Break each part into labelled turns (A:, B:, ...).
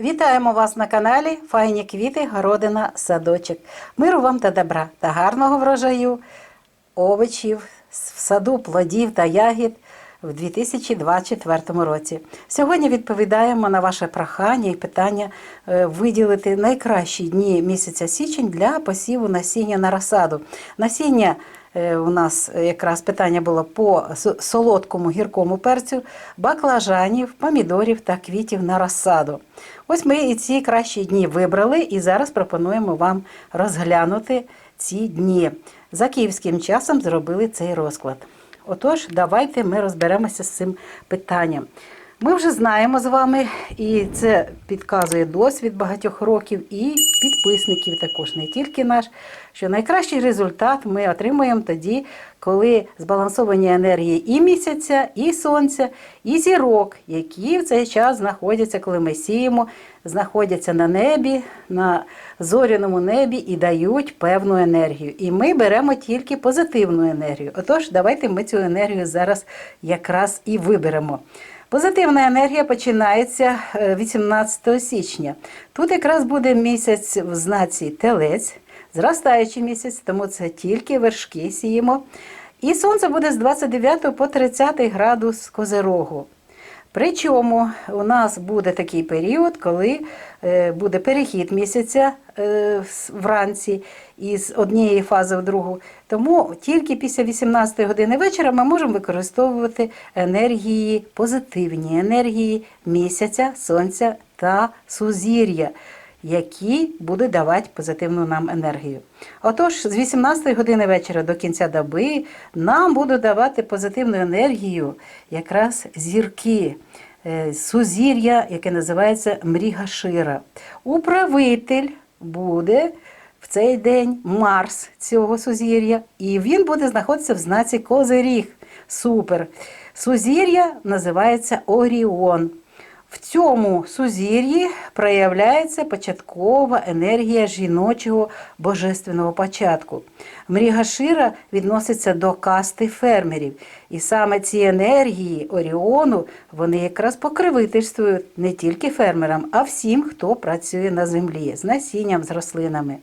A: Вітаємо вас на каналі Файні квіти, городина, садочок. Миру вам та добра та гарного врожаю, овочів, в саду плодів та ягід в 2024 році. Сьогодні відповідаємо на ваше прохання і питання е, виділити найкращі дні місяця січень для посіву насіння на розсаду. Насіння у нас якраз питання було по солодкому гіркому перцю, баклажанів, помідорів та квітів на розсаду. Ось ми і ці кращі дні вибрали, і зараз пропонуємо вам розглянути ці дні. За київським часом зробили цей розклад. Отож, давайте ми розберемося з цим питанням. Ми вже знаємо з вами, і це підказує досвід багатьох років, і підписників також, не тільки наш, що найкращий результат ми отримуємо тоді, коли збалансовані енергії і місяця, і сонця, і зірок, які в цей час знаходяться, коли ми сіємо, знаходяться на небі, на зоряному небі і дають певну енергію. І ми беремо тільки позитивну енергію. Отож, давайте ми цю енергію зараз якраз і виберемо. Позитивна енергія починається е, 18 січня. Тут якраз буде місяць в знаці телець, зростаючий місяць, тому це тільки вершки сіємо. І сонце буде з 29 по 30 градус козерогу. Причому у нас буде такий період, коли е, буде перехід місяця е, вранці із однієї фази в другу. Тому тільки після 18 години вечора ми можемо використовувати енергії, позитивні енергії місяця, сонця та сузір'я, які будуть давати позитивну нам енергію. Отож, з 18 години вечора до кінця доби нам будуть давати позитивну енергію якраз зірки, е, сузір'я, яке називається Мрігашира. Управитель буде в цей день Марс цього сузір'я, і він буде знаходитися в знаці Козиріг. Супер. Сузір'я називається Оріон. В цьому сузір'ї проявляється початкова енергія жіночого божественного початку. Мріга Шира відноситься до касти фермерів. І саме ці енергії Оріону вони якраз покровительствують не тільки фермерам, а всім, хто працює на землі з насінням, з рослинами.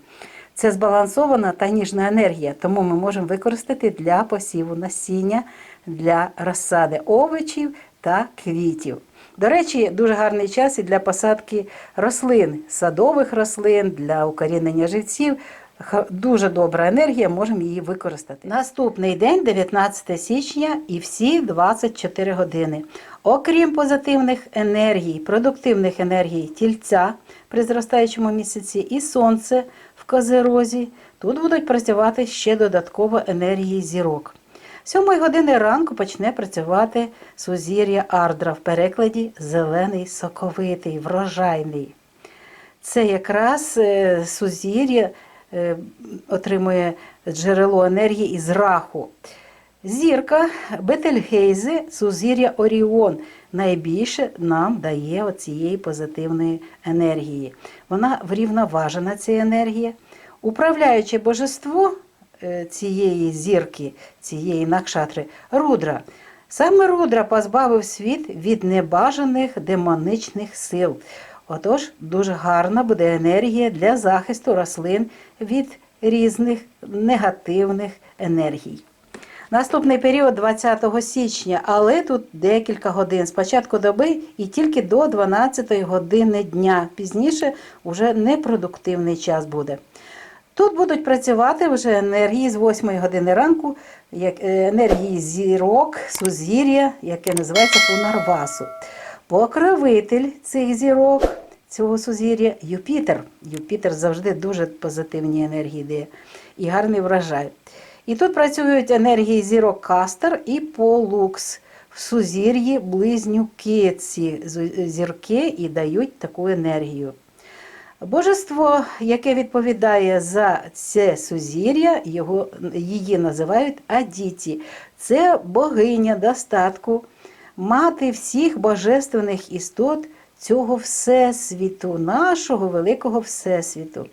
A: Це збалансована та ніжна енергія, тому ми можемо використати для посіву насіння, для розсади овочів та квітів. До речі, дуже гарний час і для посадки рослин, садових рослин, для укорінення живців. Дуже добра енергія, можемо її використати. Наступний день, 19 січня, і всі 24 години. Окрім позитивних енергій, продуктивних енергій тільця при зростаючому місяці і сонце в козерозі, тут будуть працювати ще додатково енергії зірок. Сьомої години ранку почне працювати сузір'я Ардра в перекладі зелений соковитий, врожайний. Це якраз е, сузір'я е, отримує джерело енергії із раху. Зірка Бетельгейзе, сузір'я Оріон, найбільше нам дає оцієї позитивної енергії. Вона врівноважена, ця енергія. Управляюче божество цієї зірки, цієї накшатри, Рудра. Саме Рудра позбавив світ від небажаних демоничних сил. Отож, дуже гарна буде енергія для захисту рослин від різних негативних енергій. Наступний період 20 січня, але тут декілька годин. Спочатку доби і тільки до 12 години дня. Пізніше вже непродуктивний час буде. Тут будуть працювати вже енергії з 8 години ранку, е, енергії зірок, сузір'я, яке називається Пунарвасу. Покровитель цих зірок, цього сузір'я Юпітер. Юпітер завжди дуже позитивні енергії дає і гарний врожай. І тут працюють енергії зірок Кастер і Полукс. В сузір'ї близнюки ці зірки і дають таку енергію. Божество, яке відповідає за це сузір'я, його, її називають Адіті. Це богиня достатку, мати всіх божественних істот цього всесвіту, нашого великого всесвіту.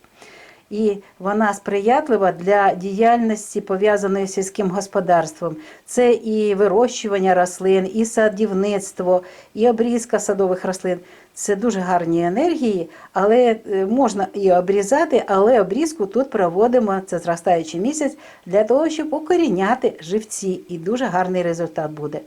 A: І вона сприятлива для діяльності пов'язаної з сільським господарством. Це і вирощування рослин, і садівництво, і обрізка садових рослин. Це дуже гарні енергії, але е, можна і обрізати, але обрізку тут проводимо це зростаючий місяць для того, щоб укоріняти живці, і дуже гарний результат буде.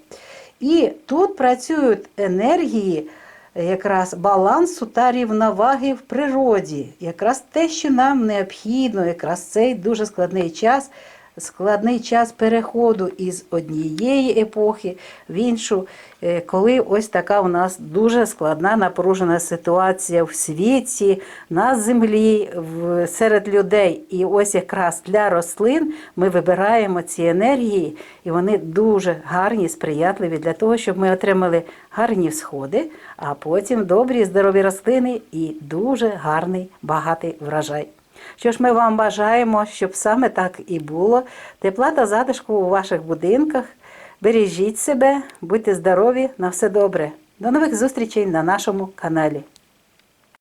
A: І тут працюють енергії якраз балансу та рівноваги в природі. Якраз те, що нам необхідно, якраз цей дуже складний час, складний час переходу із однієї епохи в іншу, е, коли ось така у нас дуже складна напружена ситуація в світі, на землі, серед людей. І ось якраз для рослин ми вибираємо ці енергії, і вони дуже гарні, сприятливі для того, щоб ми отримали гарні всходи, а потім добрі, здорові рослини і дуже гарний багатий врожай. Що ж ми вам бажаємо, щоб саме так і було. Тепла та затишку у ваших будинках. Бережіть себе, будьте здорові, на все добре. До нових зустрічей на нашому каналі.